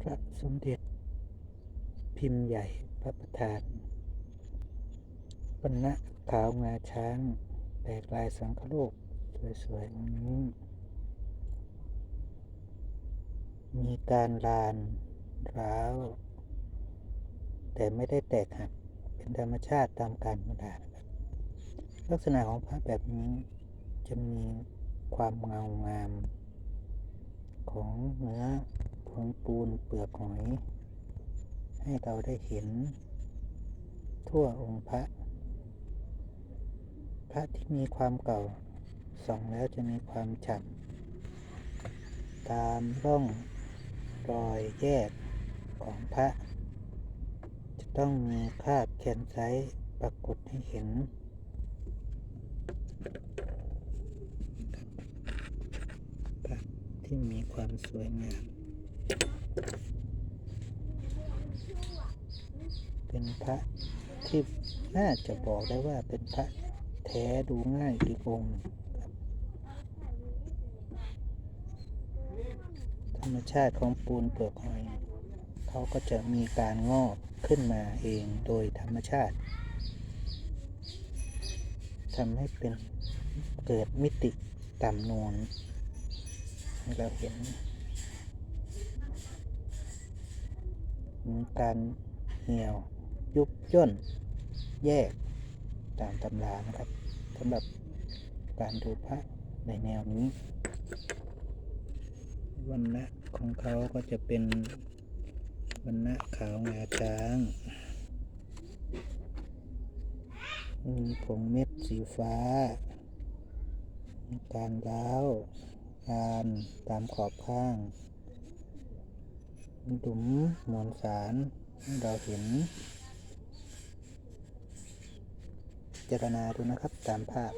พระสมเด็จ พิมพ์ใหญ่พระประธานวันณะขาวงาช้าง แตกลายสังคโลกสวยๆองนี้ มีการลานร้าว แต่ไม่ได้แตกหักเป็นธรรมชาติตามการเวลานะครับลักษณะของพระแบบนี้จะมีความเงางามของเนื้อ ผงปูนเปลือกหอย ให้เราได้เห็น ทั่วองค์พระ พระที่มีความเก่าส่องแล้วจะมีความฉ่ำตามร่องรอยแยกของพระ จะต้องมีคราบแคนไซปรากฏให้เห็นพระที่มีความสวยงาม เป็นพระที่น่าจะบอกได้ว่าเป็นพระแท้ดูง่ายอีกองค์ธรรมชาติของปูนเปลือกหอยเขาก็จะมีการงอกขึ้นมาเองโดยธรรมชาติทำให้เป็นเกิดมิติต่ำนูนให้เราเห็น การเหี่ยวยุบย่น แยกตามตำรานะครับสำหรับการดูพระในแนวนี้ วันณะของเขาก็จะเป็นวันณะขาวงาช้างมีผงเม็ดสีฟ้า การร้าวกานตามขอบข้าง มีดุมมวลสารเราเห็นเจารณาดูนะครับตามภาพ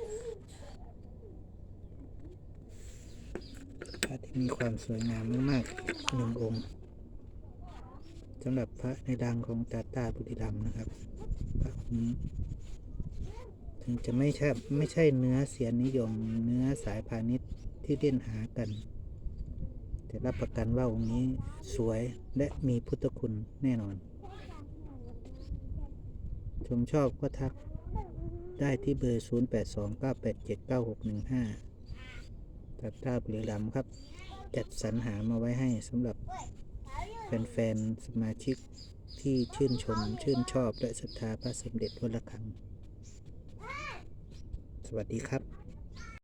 พระที่มีความสวยงามมากๆหนึ่งองค์สำหรับพระในดังของตาตาบุรีรัมย์นะครับ พระองค์นี้ถึงจะไม่ใช่ไม่ใช่เนื้อเสียนิยม เนื้อสายพาณิชย์ที่เล่นหากัน แต่รับประกันว่าองค์นี้สวยและมีพุทธคุณแน่นอน ชมชอบก็ทักได้ที่เบอร์ 0829879615 ตัดท่าบุรีรัมย์ครับ จัดสรรหามาไว้ให้สำหรับแฟนๆ สมาชิกที่ชื่นชม ชื่นชอบ และศรัทธาพระสมเด็จวัดระฆัง สวัสดีครับ